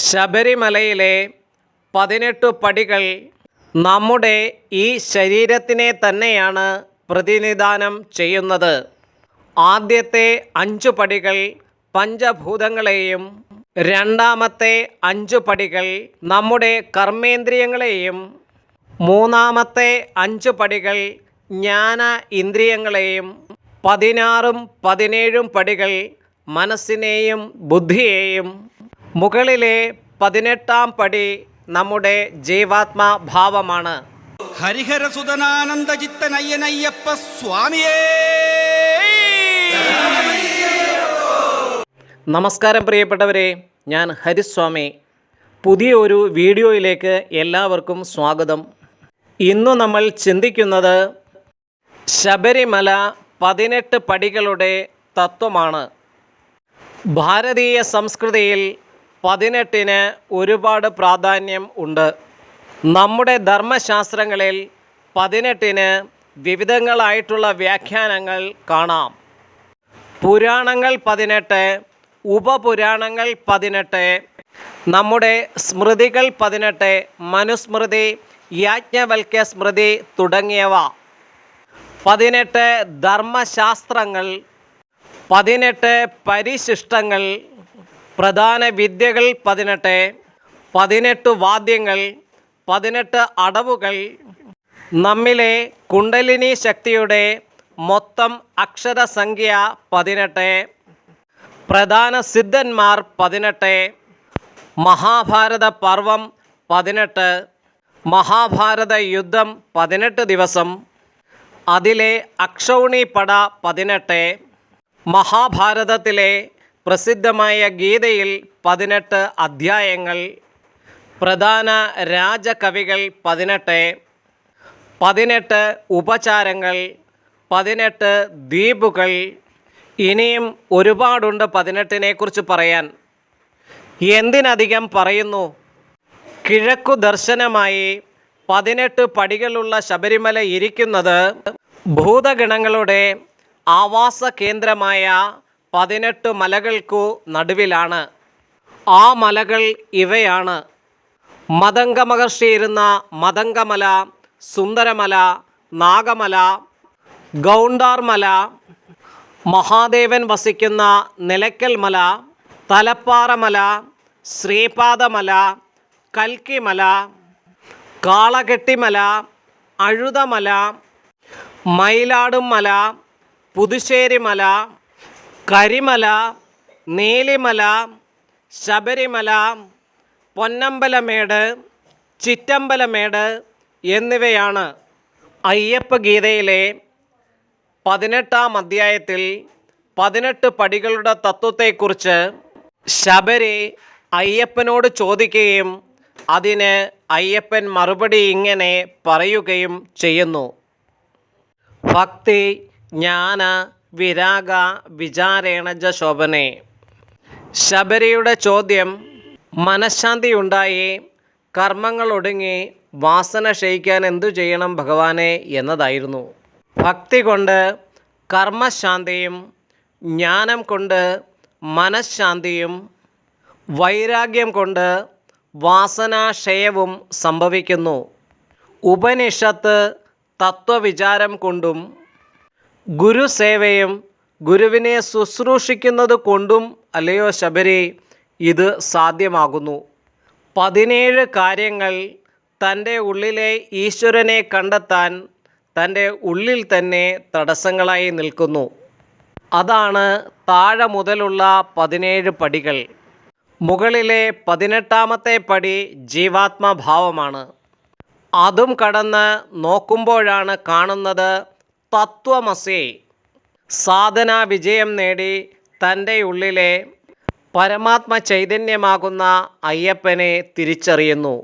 ശബരിമലയിലെ പതിനെട്ട് പടികൾ നമ്മുടെ ഈ ശരീരത്തിനെ തന്നെയാണ് പ്രതിനിധാനം ചെയ്യുന്നത്. ആദ്യത്തെ അഞ്ചു പടികൾ പഞ്ചഭൂതങ്ങളെയും രണ്ടാമത്തെ അഞ്ചു പടികൾ നമ്മുടെ കർമ്മേന്ദ്രിയങ്ങളെയും മൂന്നാമത്തെ അഞ്ചു പടികൾ ജ്ഞാന ഇന്ദ്രിയങ്ങളെയും പതിനാറും പതിനേഴും പടികൾ മനസ്സിനെയും ബുദ്ധിയെയും മുകളിലെ പതിനെട്ടാം പടി നമ്മുടെ ജീവാത്മാ ഭാവമാണ്. ഹരിഹരസുതനാനന്ദചിത്തനയ്യനയ്യപ്പ സ്വാമിയേ! നമസ്കാരം പ്രിയപ്പെട്ടവരെ ഞാൻ ഹരിസ്വാമി. പുതിയ ഒരു വീഡിയോയിലേക്ക് എല്ലാവർക്കും സ്വാഗതം. ഇന്ന് നമ്മൾ ചിന്തിക്കുന്നത് ശബരിമല പതിനെട്ട് പടികളുടെ തത്വമാണ്. ഭാരതീയ സംസ്കൃതിയിൽ പതിനെട്ടിന് ഒരുപാട് പ്രാധാന്യം ഉണ്ട്. നമ്മുടെ ധർമ്മശാസ്ത്രങ്ങളിൽ പതിനെട്ടിന് വിവിധങ്ങളായിട്ടുള്ള വ്യാഖ്യാനങ്ങൾ കാണാം. പുരാണങ്ങൾ പതിനെട്ട് ഉപപുരാണങ്ങൾ പതിനെട്ട് നമ്മുടെ സ്മൃതികൾ പതിനെട്ട് മനുസ്മൃതി യാജ്ഞവൽക്യ സ്മൃതി തുടങ്ങിയവ. പതിനെട്ട് ധർമ്മശാസ്ത്രങ്ങൾ പതിനെട്ട് പരിശിഷ്ടങ്ങൾ പ്രധാന വിദ്യകൾ പതിനെട്ട് പതിനെട്ട് വാദ്യങ്ങൾ പതിനെട്ട് അടവുകൾ. നമ്മിലെ കുണ്ടലിനി ശക്തിയുടെ മൊത്തം അക്ഷരസംഖ്യ പതിനെട്ട് പ്രധാന സിദ്ധന്മാർ പതിനെട്ട് മഹാഭാരത പർവം പതിനെട്ട് മഹാഭാരത യുദ്ധം പതിനെട്ട് ദിവസം അതിലെ അക്ഷൗണി പട പതിനെട്ട് മഹാഭാരതത്തിലെ പ്രസിദ്ധമായ ഗീതയിൽ പതിനെട്ട് അധ്യായങ്ങൾ പ്രധാന രാജകവികൾ പതിനെട്ട് പതിനെട്ട് ഉപചാരങ്ങൾ പതിനെട്ട് ദ്വീപുകൾ. ഇനിയും ഒരുപാടുണ്ട് പതിനെട്ടിനെക്കുറിച്ച് പറയാൻ. എന്തിനധികം പറയുന്നു? കിഴക്കു ദർശനമായി പതിനെട്ട് പടികളുള്ള ശബരിമല ഇരിക്കുന്നത് ഭൂതഗണങ്ങളുടെ ആവാസ കേന്ദ്രമായ പതിനെട്ട് മലകൾക്കു നടുവിലാണ്. ആ മലകൾ ഇവയാണ്. മതംഗ മഹർഷി ഇരുന്ന മതംഗമല സുന്ദരമല നാഗമല ഗൗണ്ടാർമല മഹാദേവൻ വസിക്കുന്ന നിലയ്ക്കൽ മല തലപ്പാറമല ശ്രീപാദമല കൽക്കിമല കാളകെട്ടിമല അഴുതമല മയിലാടും മല പുതുശ്ശേരിമല കരിമല നീലിമല ശബരിമല പൊന്നമ്പലമേട് ചിറ്റമ്പലമേട് എന്നിവയാണ് അയ്യപ്പ ഗീതയിലെ പതിനെട്ടാം അധ്യായത്തിൽ പതിനെട്ട് പടികളുടെ തത്വത്തെക്കുറിച്ച് ശബരി അയ്യപ്പനോട് ചോദിക്കുകയും അതിന് അയ്യപ്പൻ മറുപടി ഇങ്ങനെ പറയുകയും ചെയ്യുന്നു. ഭക്തി ജ്ഞാന വിരാഗ വിചാരേണജ ശോഭനെ. ശബരിയുടെ ചോദ്യം മനഃശാന്തി ഉണ്ടായി കർമ്മങ്ങൾ ഒടുങ്ങി വാസന ക്ഷയിക്കാൻ എന്തു ചെയ്യണം ഭഗവാനെ എന്നതായിരുന്നു. ഭക്തി കൊണ്ട് കർമ്മശാന്തിയും ജ്ഞാനം കൊണ്ട് മനഃശാന്തിയും വൈരാഗ്യം കൊണ്ട് വാസനാക്ഷയവും സംഭവിക്കുന്നു. ഉപനിഷത്ത് തത്വവിചാരം കൊണ്ടും ഗുരുസേവയും ഗുരുവിനെ ശുശ്രൂഷിക്കുന്നത് കൊണ്ടും അല്ലയോ ശബരി ഇത് സാധ്യമാകുന്നു. പതിനേഴ് കാര്യങ്ങൾ തന്റെ ഉള്ളിലെ ഈശ്വരനെ കണ്ടെത്താൻ തന്റെ ഉള്ളിൽ തന്നെ തടസ്സങ്ങളായി നിൽക്കുന്നു. അതാണ് താഴെ മുതലുള്ള പതിനേഴ് പടികൾ. മുകളിലെ പതിനെട്ടാമത്തെ പടി ജീവാത്മഭാവമാണ്. അതും കടന്ന് നോക്കുമ്പോഴാണ് കാണുന്നത് തത്വമസി. സാധന വിജയം നേടി തന്റെ ഉള്ളിലെ പരമാത്മ ചൈതന്യമാകുന്ന അയ്യപ്പനെ തിരിച്ചറിയുന്നു.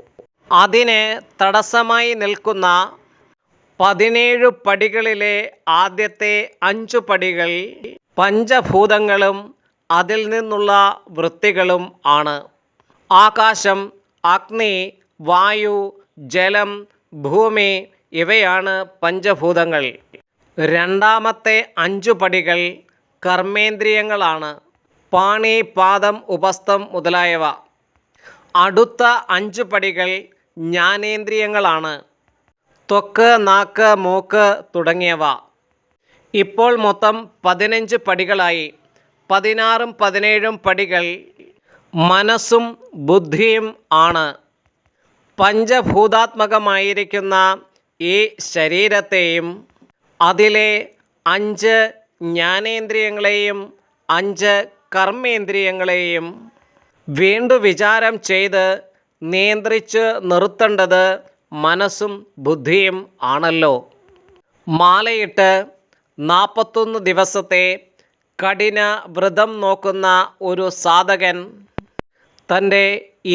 അതിന് തടസ്സമായി നിൽക്കുന്ന പതിനേഴ് പടികളിലെ ആദ്യത്തെ അഞ്ചു പടികൾ പഞ്ചഭൂതങ്ങളും അതിൽ നിന്നുള്ള വൃത്തികളും ആണ്. ആകാശം അഗ്നി വായു ജലം ഭൂമി ഇവയാണ് പഞ്ചഭൂതങ്ങൾ. രണ്ടാമത്തെ അഞ്ചു പടികൾ കർമ്മേന്ദ്രിയങ്ങളാണ്. പാണി പാദം ഉപസ്ഥം മുതലായവ. അടുത്ത അഞ്ചു പടികൾ ജ്ഞാനേന്ദ്രിയങ്ങളാണ്. ത്വക്ക് നാക്ക് മൂക്ക് തുടങ്ങിയവ. ഇപ്പോൾ മൊത്തം പതിനഞ്ച് പടികളായി. പതിനാറും പതിനേഴും പടികൾ മനസ്സും ബുദ്ധിയും ആണ്. പഞ്ചഭൂതാത്മകമായിരിക്കുന്ന ഈ ശരീരത്തെയും അതിലെ അഞ്ച് ജ്ഞാനേന്ദ്രിയങ്ങളെയും അഞ്ച് കർമ്മേന്ദ്രിയങ്ങളെയും വീണ്ടു വിചാരം ചെയ്ത് നിയന്ത്രിച്ച് നിർത്തേണ്ടത് മനസ്സും ബുദ്ധിയും ആണല്ലോ. മാലയിട്ട് നാൽപ്പത്തൊന്ന് ദിവസത്തെ കഠിന വ്രതം നോക്കുന്ന ഒരു സാധകൻ തന്റെ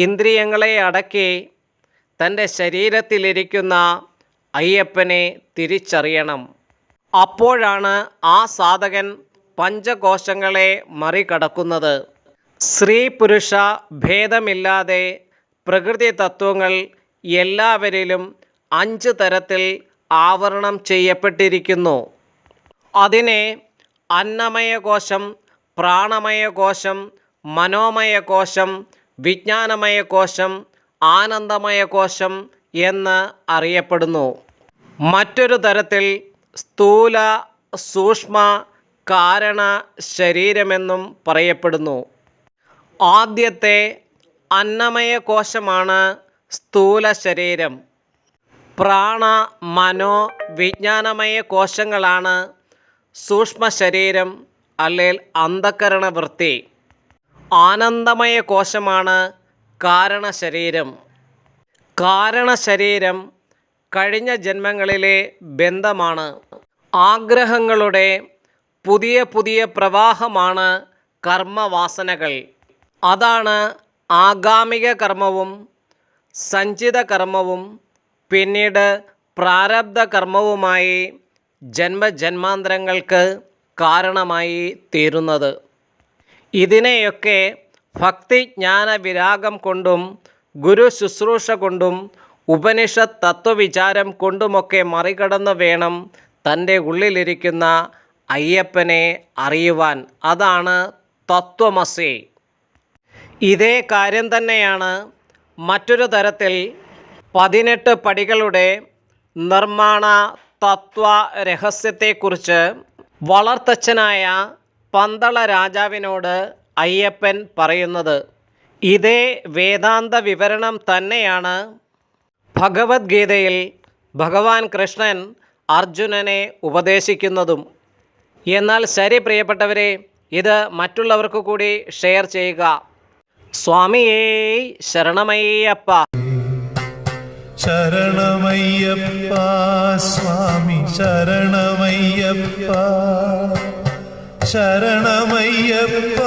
ഇന്ദ്രിയങ്ങളെ അടക്കി തന്റെ ശരീരത്തിലിരിക്കുന്ന അയ്യപ്പനെ തിരിച്ചറിയണം. അപ്പോഴാണ് ആ സാധകൻ പഞ്ചകോശങ്ങളെ മറികടക്കുന്നത്. സ്ത്രീ പുരുഷ ഭേദമില്ലാതെ പ്രകൃതി തത്വങ്ങൾ എല്ലാവരിലും അഞ്ച് തരത്തിൽ ആവരണം ചെയ്യപ്പെട്ടിരിക്കുന്നു. അതിനെ അന്നമയകോശം പ്രാണമയകോശം മനോമയകോശം വിജ്ഞാനമയകോശം ആനന്ദമയകോശം എന്ന് അറിയപ്പെടുന്നു. മറ്റൊരു തരത്തിൽ സ്ഥൂല സൂക്ഷ്മ കാരണ ശരീരമെന്നും പറയപ്പെടുന്നു. ആദ്യത്തെ അന്നമയ കോശമാണ് സ്ഥൂല ശരീരം. പ്രാണ മനോ വിജ്ഞാനമയ കോശങ്ങളാണ് സൂക്ഷ്മ ശരീരം അല്ലെങ്കിൽ അന്ധകരണ വൃത്തി. ആനന്ദമയ കോശമാണ് കാരണശരീരം കാരണശരീരം കഴിഞ്ഞ ജന്മങ്ങളിലെ ബന്ധമാണ്. ആഗ്രഹങ്ങളുടെ പുതിയ പുതിയ പ്രവാഹമാണ് കർമ്മവാസനകൾ. അതാണ് ആഗാമിക കർമ്മവും സഞ്ചിത കർമ്മവും പിന്നീട് പ്രാരബ്ധ കർമ്മവുമായി ജന്മജന്മാന്തരങ്ങൾക്ക് കാരണമായി തീരുന്നത്. ഇതിനെയൊക്കെ ഭക്തിജ്ഞാന വിരാഗം കൊണ്ടും ഗുരു ശുശ്രൂഷ കൊണ്ടും ഉപനിഷത്ത് തത്വവിചാരം കൊണ്ടുമൊക്കെ മറികടന്നു വേണം തന്റെ ഉള്ളിലിരിക്കുന്ന അയ്യപ്പനെ അറിയുവാൻ. അതാണ് തത്വമസി. ഇതേ കാര്യം തന്നെയാണ് മറ്റൊരു തരത്തിൽ പതിനെട്ട് പടികളുടെ നിർമ്മാണ തത്വ രഹസ്യത്തെക്കുറിച്ച് വളർത്തച്ഛനായ പന്തള രാജാവിനോട് അയ്യപ്പൻ പറയുന്നത്. ഇതേ വേദാന്ത വിവരണം തന്നെയാണ് ഭഗവത്ഗീതയിൽ ഭഗവാൻ കൃഷ്ണൻ അർജുനനെ ഉപദേശിക്കുന്നതും. എന്നാൽ ശരി പ്രിയപ്പെട്ടവരെ ഇത് മറ്റുള്ളവർക്ക് കൂടി ഷെയർ ചെയ്യുക. സ്വാമിയേ ശരണമയ്യപ്പ. ശരണമയ്യപ്പ സ്വാമി ശരണമയ്യപ്പ. ശരണമയ്യപ്പ